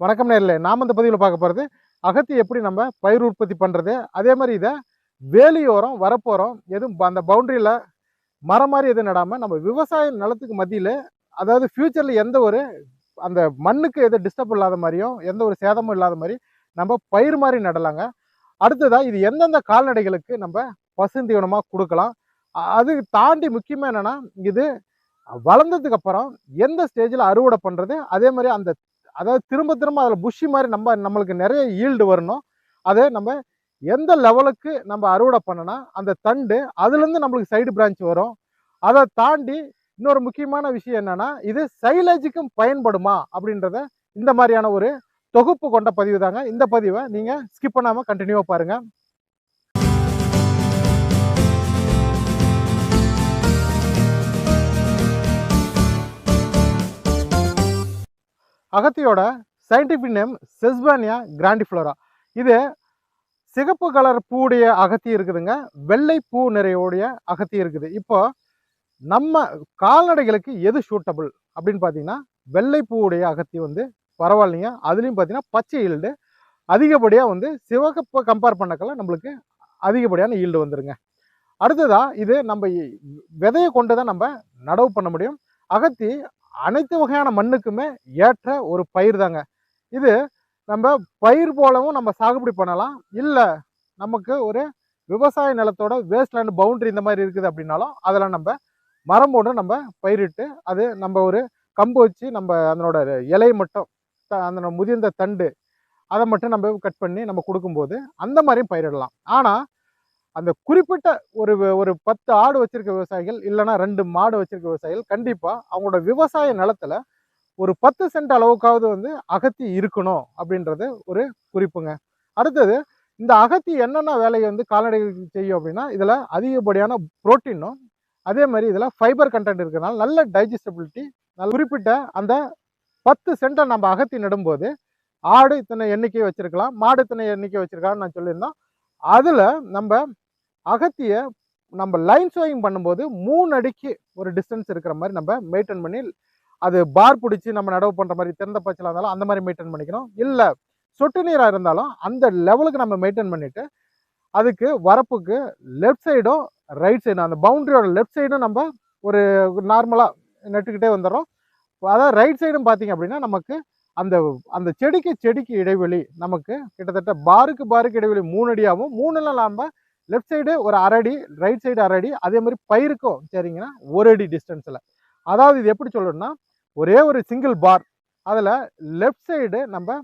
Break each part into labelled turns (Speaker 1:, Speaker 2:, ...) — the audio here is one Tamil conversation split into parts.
Speaker 1: வணக்கம் நேரில். நாம் இந்த பதிவில் பார்க்க போகிறது அகத்தி எப்படி நம்ம பயிர் உற்பத்தி பண்ணுறது அதே மாதிரி இதை வேலியோரம் வரப்போகிறோம் எதுவும் ப- அந்த பவுண்டரியில் மரம் மாதிரி எதுவும் நடாமல் நம்ம விவசாய நிலத்துக்கு மத்தியில் அதாவது ஃப்யூச்சரில் எந்த ஒரு அந்த மண்ணுக்கு எதுவும் டிஸ்டர்ப் இல்லாத மாதிரியும் எந்த ஒரு சேதமும் இல்லாத மாதிரி நம்ம பயிர் மாதிரி நடலாங்க. அடுத்ததாக இது எந்தெந்த கால்நடைகளுக்கு நம்ம பசுந்தீவனமாக கொடுக்கலாம்? அது தாண்டி முக்கியமாக என்னென்னா இது வளர்ந்ததுக்கு அப்புறம் எந்த ஸ்டேஜில் அறுவடை பண்ணுறது அதே மாதிரி அந்த அதாவது திரும்ப திரும்ப அதில் புஷி மாதிரி நம்ம நம்மளுக்கு நிறைய ஈல்டு வரணும். அதை நம்ம எந்த லெவலுக்கு நம்ம அறுவடை பண்ணனா அந்த தண்டு அதுலேருந்து நம்மளுக்கு சைடு பிரான்ச் வரும். அதை தாண்டி இன்னொரு முக்கியமான விஷயம் என்னென்னா இது சைலேஜுக்கும் பயன்படுமா அப்படின்றத இந்த மாதிரியான ஒரு தொகுப்பு கொண்ட பதிவு தாங்க. இந்த பதிவை நீங்கள் ஸ்கிப் பண்ணாமல் கண்டினியூவாக பாருங்கள் அகத்தியோட சயின்டிஃபிக் நேம் செஸ்பானியா கிராண்டிஃப்ளோரா இது சிகப்பு கலர் பூவுடைய அகத்தி இருக்குதுங்க. வெள்ளை பூ நிறையோடைய அகத்தி இருக்குது. இப்போ நம்ம கால்நடைகளுக்கு எது சூட்டபிள் அப்படின்னு பார்த்தீங்கன்னா வெள்ளை பூவுடைய அகத்தி வந்து பரவாயில்லைங்க. அதுலேயும் பார்த்தீங்கன்னா பச்சை ஈல்டு அதிகப்படியாக வந்து சிவகப்பை கம்பேர் பண்ணக்கல நம்மளுக்கு அதிகப்படியான ஈல்டு வந்துடுங்க அடுத்ததாக இது நம்ம விதையை கொண்டு தான் நம்ம நடவு பண்ண முடியும். அகத்தி அனைத்து வகையான மண்ணுக்குமே ஏற்ற ஒரு பயிர் தாங்க இது நம்ம பயிர் போலவும் நம்ம சாகுபடி பண்ணலாம். இல்லை நமக்கு ஒரு விவசாய நிலத்தோட வேஸ்ட் லேண்ட் இந்த மாதிரி இருக்குது அப்படின்னாலும் அதில் நம்ம மரம் போட்டு நம்ம பயிரிட்டு அது நம்ம ஒரு கம்பு வச்சு நம்ம அதனோட இலையை மட்டும் த- அதனோட முதிர்ந்த தண்டு அதை மட்டும் நம்ம கட் பண்ணி நம்ம கொடுக்கும்போது அந்த மாதிரியும் பயிரிடலாம். ஆனால் அந்த குறிப்பிட்ட ஒரு ஒரு பத்து ஆடு வச்சிருக்க விவசாயிகள் இல்லைன்னா ரெண்டு மாடு வச்சிருக்க விவசாயிகள் கண்டிப்பாக அவங்களோட விவசாய நிலத்துல ஒரு பத்து சென்ட் அளவுக்காவது வந்து அகத்தி இருக்கணும் அப்படின்றது ஒரு குறிப்புங்க. அடுத்தது இந்த அகத்தி என்னென்ன வேலையை வந்து கால்நடைகளுக்கு செய்யும் அப்படின்னா இதில் அதிகப்படியான புரோட்டீனும் அதே மாதிரி இதில் ஃபைபர் கண்டென்ட் இருக்கிறதுனால நல்ல டைஜஸ்டபிலிட்டி நல்ல குறிப்பிட்ட அந்த பத்து சென்ட்டை நம்ம அகத்தி நடும்போது ஆடு இத்தனை எண்ணிக்கை வச்சிருக்கலாம் மாடு இத்தனை எண்ணிக்கை வச்சிருக்கலாம்னு நான் சொல்லியிருந்தோம் அதில் நம்ம அகத்தியை நம்ம லைன் ஷோயிங் பண்ணும்போது மூணு அடிக்கு ஒரு டிஸ்டன்ஸ் இருக்கிற மாதிரி நம்ம மெயின்டைன் பண்ணி அது பார் பிடிச்சி நம்ம நடவு பண்ணுற மாதிரி திறந்த பச்சலாக இருந்தாலும் அந்த மாதிரி மெயின்டைன் பண்ணிக்கணும். இல்லை சொட்டு நீராக இருந்தாலும் அந்த லெவலுக்கு நம்ம மெயின்டைன் பண்ணிவிட்டு அதுக்கு வரப்புக்கு லெஃப்ட் சைடும் ரைட் சைடும் அந்த பவுண்டரியோட லெஃப்ட் சைடும் நம்ம ஒரு நார்மலாக நட்டுக்கிட்டே வந்துடுறோம். அதாவது ரைட் சைடும் பார்த்தீங்க அப்படின்னா நமக்கு அந்த அந்த செடிக்கு செடிக்கு இடைவெளி நமக்கு கிட்டத்தட்ட பாருக்கு பாருக்கு இடைவெளி மூணு அடியாகவும் மூணுல நம்ம லெஃப்ட் சைடு ஒரு அரை அடி ரைட் சைடு அரை அடி அதே மாதிரி பயிருக்கும் சரிங்கன்னா ஒரு அடி டிஸ்டன்ஸில் அதாவது இது எப்படி சொல்லணும்னா ஒரே ஒரு சிங்கிள் பார் அதில் லெஃப்ட் சைடு நம்ம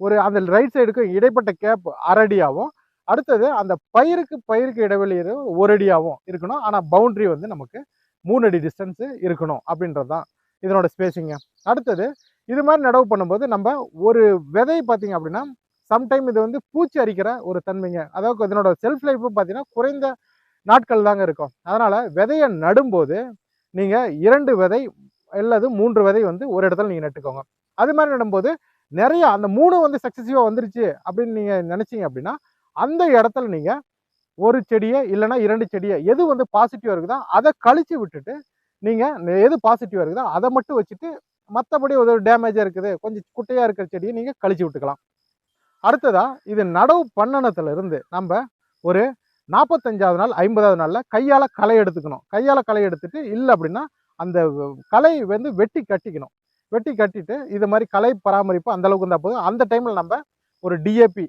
Speaker 1: ஒரு அந்த ரைட் சைடுக்கு இடைப்பட்ட கேப் அரடியாகவும் அடுத்தது அந்த பயிருக்கு பயிருக்கு இடைவெளி ஒரு அடியாகவும் இருக்கணும். ஆனால் பவுண்ட்ரி வந்து நமக்கு மூணு அடி டிஸ்டன்ஸு இருக்கணும் அப்படின்றது தான் இதனோட ஸ்பேசிங்க அடுத்தது இது மாதிரி நடவு பண்ணும்போது நம்ம ஒரு விதை பார்த்தீங்க அப்படின்னா சம்டைம் இது வந்து பூச்சி அரிக்கிற ஒரு தன்மைங்க. அதாவது இதனோட செல்ஃப் லைஃப் பார்த்தீங்கன்னா குறைந்த நாட்கள் தாங்க இருக்கும். அதனால் விதையை நடும்போது நீங்கள் இரண்டு விதை அல்லது மூன்று விதை வந்து ஒரு இடத்துல நீங்கள் நட்டுக்கோங்க. அது மாதிரி நடும்போது நிறைய அந்த மூணு வந்து சக்ஸஸிவாக வந்துருச்சு அப்படின்னு நீங்கள் நினச்சிங்க அப்படின்னா அந்த இடத்துல நீங்கள் ஒரு செடியை இல்லைன்னா இரண்டு செடியை எது வந்து பாசிட்டிவாக இருக்குதோ அதை கழித்து விட்டுட்டு நீங்கள் எது பாசிட்டிவாக இருக்குதோ அதை மட்டும் வச்சுட்டு மற்றபடி ஒரு டேமேஜாக இருக்குது. கொஞ்சம் குட்டையாக இருக்கிற செடியை நீங்கள் கழிச்சு விட்டுக்கலாம். அடுத்ததாக இது நடவு பண்ணனத்துல இருந்து நம்ம ஒரு நாற்பத்தஞ்சாவது நாள் ஐம்பதாவது நாளில் கையால் களை எடுத்துக்கணும். கையால் களை எடுத்துட்டு இல்லை அப்படின்னா அந்த களை வந்து வெட்டி கட்டிக்கணும். வெட்டி கட்டிட்டு இது மாதிரி களை பராமரிப்பு அந்தளவுக்கு இருந்தால் போதும். அந்த டைமில் நம்ம ஒரு டிஏபி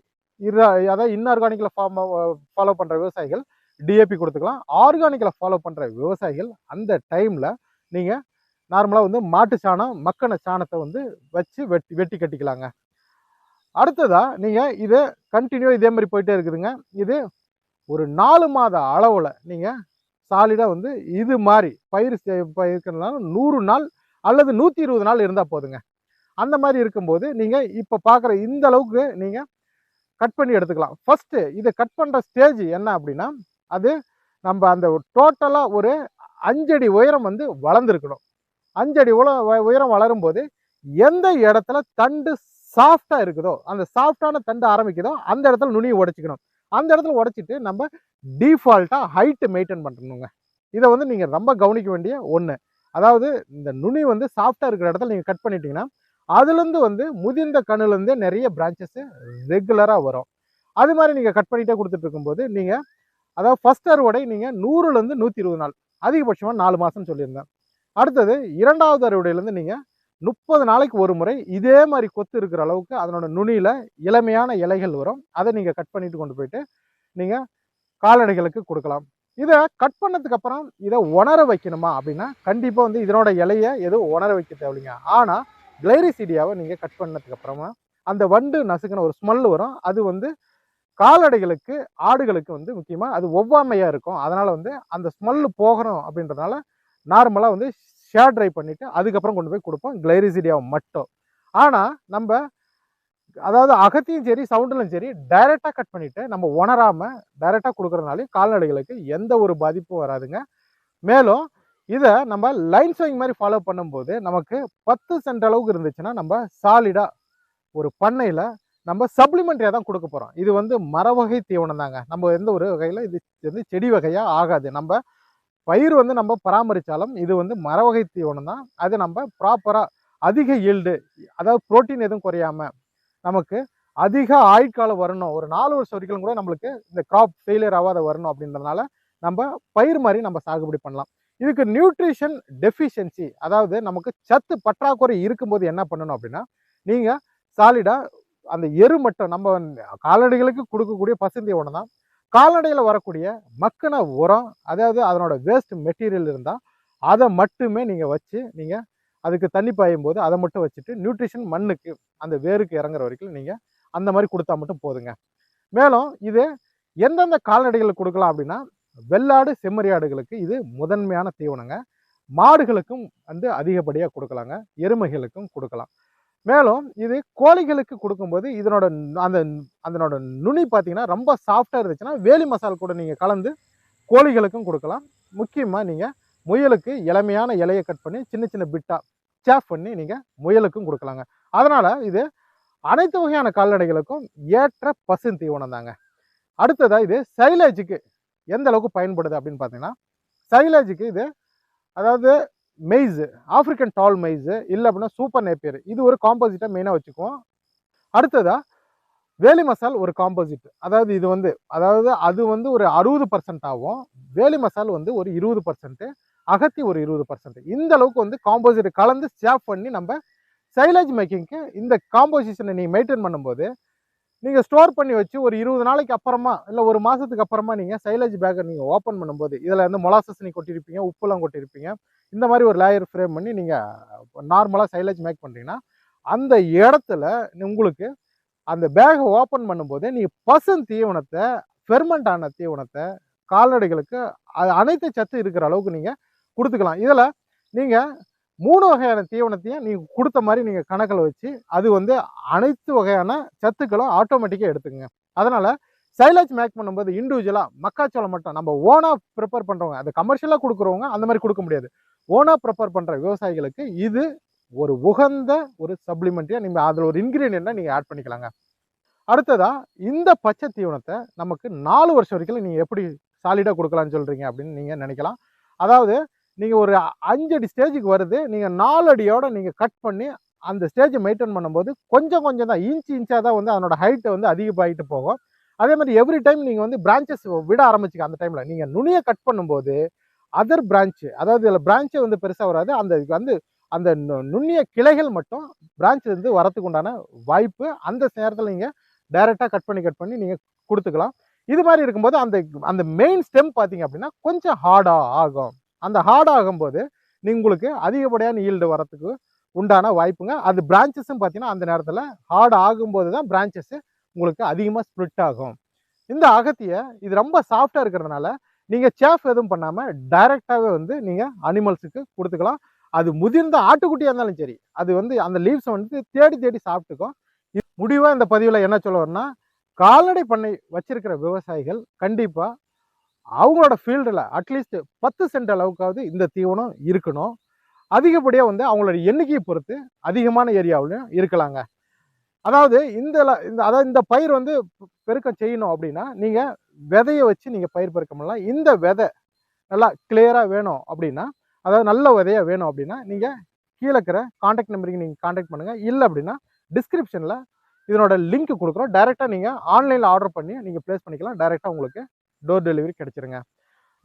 Speaker 1: அதாவது இன்ஆர்கானிக்கில் ஃபார்ம் ஃபாலோ பண்ணுற விவசாயிகள் டிஏபி கொடுத்துக்கலாம். ஆர்கானிக்கில் ஃபாலோ பண்ணுற விவசாயிகள் அந்த டைமில் நீங்கள் நார்மலாக வந்து மாட்டு சாணம் மக்கின சாணத்தை வந்து வச்சு வெட்டி வெட்டி கட்டிக்கலாங்க. அடுத்ததாக நீங்கள் இதை கண்டினியூ இதே மாதிரி போயிட்டே இருக்குதுங்க. இது ஒரு நாலு மாத அளவில் நீங்கள் சாலிடாக வந்து இது மாதிரி பயிர் இருக்கிறதுனால நூறு நாள் அல்லது நூற்றி இருபது நாள் இருந்தால் போதுங்க. அந்த மாதிரி இருக்கும்போது நீங்கள் இப்போ பார்க்குற இந்த அளவுக்கு நீங்கள் கட் பண்ணி எடுத்துக்கலாம். ஃபஸ்ட்டு இதை கட் பண்ணுற ஸ்டேஜ் என்ன அப்படின்னா அது நம்ம அந்த டோட்டலாக ஒரு அஞ்சடி உயரம் வந்து வளர்ந்துருக்கணும். அஞ்சடி உல வ- உயரம் வளரும்போது எந்த இடத்துல தண்டு சாஃப்டாக இருக்குதோ அந்த சாஃப்டான தண்டு ஆரம்பிக்குதோ அந்த இடத்துல நுனியை உடைச்சிக்கணும். அந்த இடத்துல உடைச்சிட்டு நம்ம டீஃபால்ட்டாக ஹைட்டு மெயின்டைன் பண்ணணுங்க. இதை வந்து நீங்கள் ரொம்ப கவனிக்க வேண்டிய ஒன்று அதாவது இந்த நுனி வந்து சாஃப்டாக இருக்கிற இடத்துல நீங்கள் கட் பண்ணிட்டீங்கன்னா அதுலேருந்து வந்து முதிர்ந்த கண்ணுலேருந்தே நிறைய பிரான்ச்சஸ் ரெகுலராக வரும். அது மாதிரி நீங்கள் கட் பண்ணிகிட்டே கொடுத்துட்டு இருக்கும்போது நீங்கள் அதாவது ஃபர்ஸ்ட் அறுவடை நீங்கள் நூறுலேருந்து நூற்றி இருபது நாள் அதிகபட்சமாக நாலு மாதம் சொல்லியிருந்தேன். அடுத்தது இரண்டாவது அறுவடையிலேருந்து நீங்கள் முப்பது நாளைக்கு ஒரு முறை இதே மாதிரி கொத்து இருக்கிற அளவுக்கு அதனோட நுனியில் இளமையான இலைகள் வரும். அதை நீங்கள் கட் பண்ணிட்டு கொண்டு போயிட்டு நீங்கள் கால்நடைகளுக்கு கொடுக்கலாம். இதை கட் பண்ணதுக்கு அப்புறம் இதை உணர வைக்கணுமா அப்படின்னா கண்டிப்பாக வந்து இதனோட இலையை எதுவும் உணர வைக்க தேவையில்லைங்க. ஆனால் கிளைரிசீடியாவை நீங்கள் கட் பண்ணதுக்கு அப்புறமா அந்த வண்டு நசுக்கின ஒரு ஸ்மெல் வரும். அது வந்து கால்நடைகளுக்கு ஆடுகளுக்கு வந்து முக்கியமாக அது ஒவ்வாமையாக இருக்கும். அதனால் வந்து அந்த ஸ்மெல்லு போகணும் அப்படின்றதுனால நார்மலாக வந்து ஷேர் ட்ரை பண்ணிவிட்டு அதுக்கப்புறம் கொண்டு போய் கொடுப்போம். கிளைரிசிடியாவை மட்டும். ஆனால் நம்ம அதாவது அகத்தியும் சரி சவுண்டிலும் சரி டைரெக்டாக கட் பண்ணிவிட்டு நம்ம உணராமல் டைரெக்டாக கொடுக்குறனாலே கால்நடைகளுக்கு எந்த ஒரு பாதிப்பும் வராதுங்க. மேலும் இதை நம்ம லைன் ஸ்விங் மாதிரி ஃபாலோ பண்ணும்போது நமக்கு பத்து சென்ட் அளவுக்கு இருந்துச்சுன்னா நம்ம சாலிடாக ஒரு பண்ணையில் நம்ம சப்ளிமெண்ட்ரியாக தான் கொடுக்க போகிறோம் இது வந்து மர வகை தீவனம் தாங்க நம்ம எந்த ஒரு வகையில் இது வந்து செடி வகையாக ஆகாது. நம்ம பயிர் வந்து நம்ம பராமரித்தாலும் இது வந்து மரவகை தீவனம் தான் அது நம்ம ப்ராப்பராக அதிக ஈல்டு அதாவது புரோட்டீன் எதுவும் குறையாமல் நமக்கு அதிக ஆயுட்காலம் வரணும். ஒரு நாலு வருஷம் வரைக்கும் கூட நம்மளுக்கு இந்த கிராப் ஃபெயிலியர் ஆகாத வரணும் அப்படின்றதுனால நம்ம பயிர் மாதிரி நம்ம சாகுபடி பண்ணலாம். இதுக்கு நியூட்ரிஷன் டெஃபிஷியன்சி அதாவது நமக்கு சத்து பற்றாக்குறை இருக்கும்போது என்ன பண்ணணும் அப்படின்னா நீங்கள் சாலிடாக அந்த எரு மட்டும் நம்ம கால்நடைகளுக்கு கொடுக்கக்கூடிய பசுந்தீவனம் தான் கால்நடையில் வரக்கூடிய மக்கின உரம் அதாவது அதனோட வேஸ்ட் மெட்டீரியல் இருந்தால் அதை மட்டுமே நீங்கள் வச்சு நீங்கள் அதுக்கு தண்ணி பாயும் போது அதை மட்டும் வச்சுட்டு நியூட்ரிஷன் மண்ணுக்கு அந்த வேருக்கு இறங்குற வரைக்கும் நீங்கள் அந்த மாதிரி கொடுத்தா மட்டும் போதுங்க. மேலும் இது எந்தெந்த கால்நடைகளுக்கு கொடுக்கலாம் அப்படின்னா வெள்ளாடு செம்மறியாடுகளுக்கு இது முதன்மையான தீவனங்க. மாடுகளுக்கும் வந்து அதிகப்படியாக கொடுக்கலாங்க. எருமைகளுக்கும் கொடுக்கலாம். மேலும் இது கோழிகளுக்கு கொடுக்கும்போது இதனோட அந்த அதனோட நுனி பார்த்தீங்கன்னா ரொம்ப சாஃப்டாக இருந்துச்சுன்னா வேலி மசால் கூட நீங்கள் கலந்து கோழிகளுக்கும் கொடுக்கலாம். முக்கியமாக நீங்கள் முயலுக்கு இளமையான இலையை கட் பண்ணி சின்ன சின்ன பிட்டாக சேஃப் பண்ணி நீங்கள் முயலுக்கும் கொடுக்கலாங்க. அதனால் இது அனைத்து வகையான கால்நடைகளுக்கும் ஏற்ற பசு தீவனம் தாங்க. அடுத்ததாக இது சைலேஜுக்கு எந்த அளவுக்கு பயன்படுது அப்படின்னு பார்த்தீங்கன்னா சைலேஜுக்கு இது அதாவது மெய்ஸு ஆஃப்ரிக்கன் டால் மெய்ஸு இல்லை அப்படின்னா சூப்பர் நேப்பியர் இது ஒரு காம்போசிட்டாக மெயினாக வச்சுக்குவோம். அடுத்ததாக வேலி மசால் ஒரு காம்போசிட் அதாவது இது வந்து அதாவது அது வந்து ஒரு அறுபது பர்சன்ட் ஆகும். வேலி மசால் வந்து ஒரு இருபது பர்சன்ட்டு அகத்தி ஒரு இருபது பர்சன்ட் இந்த அளவுக்கு வந்து காம்போசிட் கலந்து ஸ்டாப் பண்ணி நம்ம சைலேஜ் மேக்கிங்க்கு இந்த காம்போசிஷனை நீங்கள் மெயின்டைன் பண்ணும்போது நீங்கள் ஸ்டோர் பண்ணி வச்சு ஒரு இருபது நாளைக்கு அப்புறமா இல்லை ஒரு மாதத்துக்கு அப்புறமா நீங்கள் சைலேஜ் பேக்கை நீங்கள் ஓப்பன் பண்ணும்போது இதில் வந்து மொலாசஸ் நீ கொட்டியிருப்பீங்க உப்புலாம் கொட்டியிருப்பீங்க இந்த மாதிரி ஒரு லேயர் ஃப்ரேம் பண்ணி நீங்கள் நார்மலாக சைலேஜ் மேக் பண்ணுறீங்கன்னா அந்த இடத்துல உங்களுக்கு அந்த பேகை ஓப்பன் பண்ணும்போது நீங்கள் பசன் தீவனத்தை ஃபெர்மெண்ட் ஆன தீவனத்தை கால்நடைகளுக்கு அது அனைத்து சத்து இருக்கிற அளவுக்கு நீங்கள் கொடுத்துக்கலாம். இதில் நீங்கள் மூணு வகையான தீவனத்தையும் நீங்கள் கொடுத்த மாதிரி நீங்கள் கணக்கில் வச்சு அது வந்து அனைத்து வகையான சத்துக்களும் ஆட்டோமேட்டிக்காக எடுத்துங்க அதனால் சைலேஜ் மேக் பண்ணும்போது இண்டிவிஜுவலாக மக்காச்சோளம் மட்டும் நம்ம ஓனாக ப்ரிப்பேர் பண்ணுறவங்க அது கமர்ஷியலாக கொடுக்குறவங்க அந்த மாதிரி கொடுக்க முடியாது. ஓனாக ப்ரிப்பேர் பண்ணுற விவசாயிகளுக்கு இது ஒரு உகந்த ஒரு சப்ளிமெண்ட்ரியாக நீங்கள் அதில் ஒரு இன்க்ரீடியண்ட்டாக நீங்கள் ஆட் பண்ணிக்கலாங்க. அடுத்ததாக இந்த பச்சை தீவனத்தை நமக்கு நாலு வருஷம் வரைக்கும் நீங்கள் எப்படி சாலிடாக கொடுக்கலான்னு சொல்கிறீங்க அப்படின்னு நீங்கள் நினைக்கலாம். அதாவது நீங்கள் ஒரு அஞ்சு அடி ஸ்டேஜுக்கு வருது. நீங்கள் நாலு அடியோட நீங்கள் கட் பண்ணி அந்த ஸ்டேஜை மெயின்டைன் பண்ணும்போது கொஞ்சம் கொஞ்சம் தான் இன்ச் இன்ச்சாக தான் வந்து அதனோட ஹைட்டை வந்து அதிகமாகிட்டு போகும். அதே மாதிரி எவ்ரி டைம் நீங்கள் வந்து பிரான்ச்சஸ் விட ஆரம்பிச்சுக்க அந்த டைமில் நீங்கள் நுனியை கட் பண்ணும்போது அதர் பிரான்ச்சு அதாவது இதில் பிரான்ச்சே வந்து பெருசாக வராது. அந்த வந்து அந்த நு- நுண்ணிய கிளைகள் மட்டும் பிரான்ச் வந்து வரத்துக்கு உண்டான வாய்ப்பு அந்த நேரத்தில் நீங்கள் டைரெக்டாக கட் பண்ணி கட் பண்ணி நீங்கள் கொடுத்துக்கலாம். இது மாதிரி இருக்கும்போது அந்த அந்த மெயின் ஸ்டெம் பார்த்தீங்க அப்படின்னா கொஞ்சம் ஹார்டாக ஆகும். அந்த ஹார்ட் ஆகும்போது நீங்கள் உங்களுக்கு அதிகப்படியான ஈல்டு வரத்துக்கு உண்டான வாய்ப்புங்க. அது பிரான்ச்சஸும் பார்த்தீங்கன்னா அந்த நேரத்தில் ஹார்ட் ஆகும்போது தான் பிரான்ச்சஸ் உங்களுக்கு அதிகமாக ஸ்ப்ளிட் ஆகும். இந்த அகத்தியை இது ரொம்ப சாஃப்டாக இருக்கிறதுனால நீங்கள் சேஃப் எதுவும் பண்ணாமல் டைரெக்டாகவே வந்து நீங்கள் அனிமல்ஸுக்கு கொடுத்துக்கலாம். அது முதிர்ந்த ஆட்டுக்குட்டியாக இருந்தாலும் சரி அது வந்து அந்த லீவ்ஸை வந்து தேடி தேடி சாப்பிட்டுக்கும். இது முடிவாக இந்த பதிவில் என்ன சொல்லுவோம்னா கால்நடை பண்ணை வச்சிருக்கிற விவசாயிகள் கண்டிப்பாக அவங்களோட ஃபீல்டில் அட்லீஸ்ட் பத்து சென்ட் அளவுக்காவது இந்த தீவனம் இருக்கணும். அதிகப்படியாக வந்து அவங்களோட எண்ணிக்கையை பொறுத்து அதிகமான ஏரியாவிலையும் இருக்கலாங்க. அதாவது இந்த இந்த அதாவது இந்த பயிர் வந்து பெருக்கம் செய்யணும் அப்படின்னா நீங்கள் விதையை வச்சு நீங்கள் பயிர் பெருக்க பண்ணலாம். இந்த விதை நல்லா கிளியராக வேணும் அப்படின்னா அதாவது நல்ல விதையாக வேணும் அப்படின்னா நீங்கள் கீழே இருக்கிற காண்டாக்ட் நம்பருக்கு நீங்கள் காண்டாக்ட் பண்ணுங்கள் இல்லை அப்படின்னா டிஸ்கிரிப்ஷனில் இதனோட லிங்க் கொடுக்குறோம். டைரெக்டாக நீங்கள் ஆன்லைனில் ஆர்டர் பண்ணி நீங்கள் ப்ளேஸ் பண்ணிக்கலாம். டைரெக்டாக உங்களுக்கு டோர் டெலிவரி கிடைச்சிருங்க.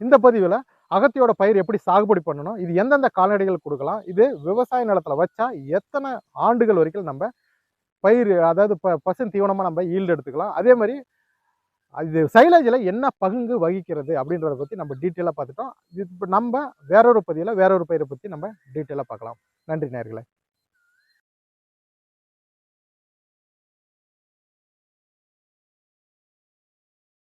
Speaker 1: இந்த பதிவில் அகத்தியோட பயிர் எப்படி சாகுபடி பண்ணணும் இது எந்தெந்த கால்நடைகள் கொடுக்கலாம் இது விவசாய நிலத்தில் வச்சா எத்தனை ஆண்டுகள் வரைக்கும் நம்ம பயிர் அதாவது ப பசு தீவனமாக நம்ம ஈல்டு எடுத்துக்கலாம். அதே மாதிரி இது சைலேஜில் என்ன பங்கு வகிக்கிறது அப்படின்றத பற்றி நம்ம டீட்டெயிலாக பார்த்துட்டோம். இது இப்போ நம்ம வேறொரு பதிவில் வேறொரு பயிரை பற்றி நம்ம டீட்டெயிலாக பார்க்கலாம். நன்றி நேர்களை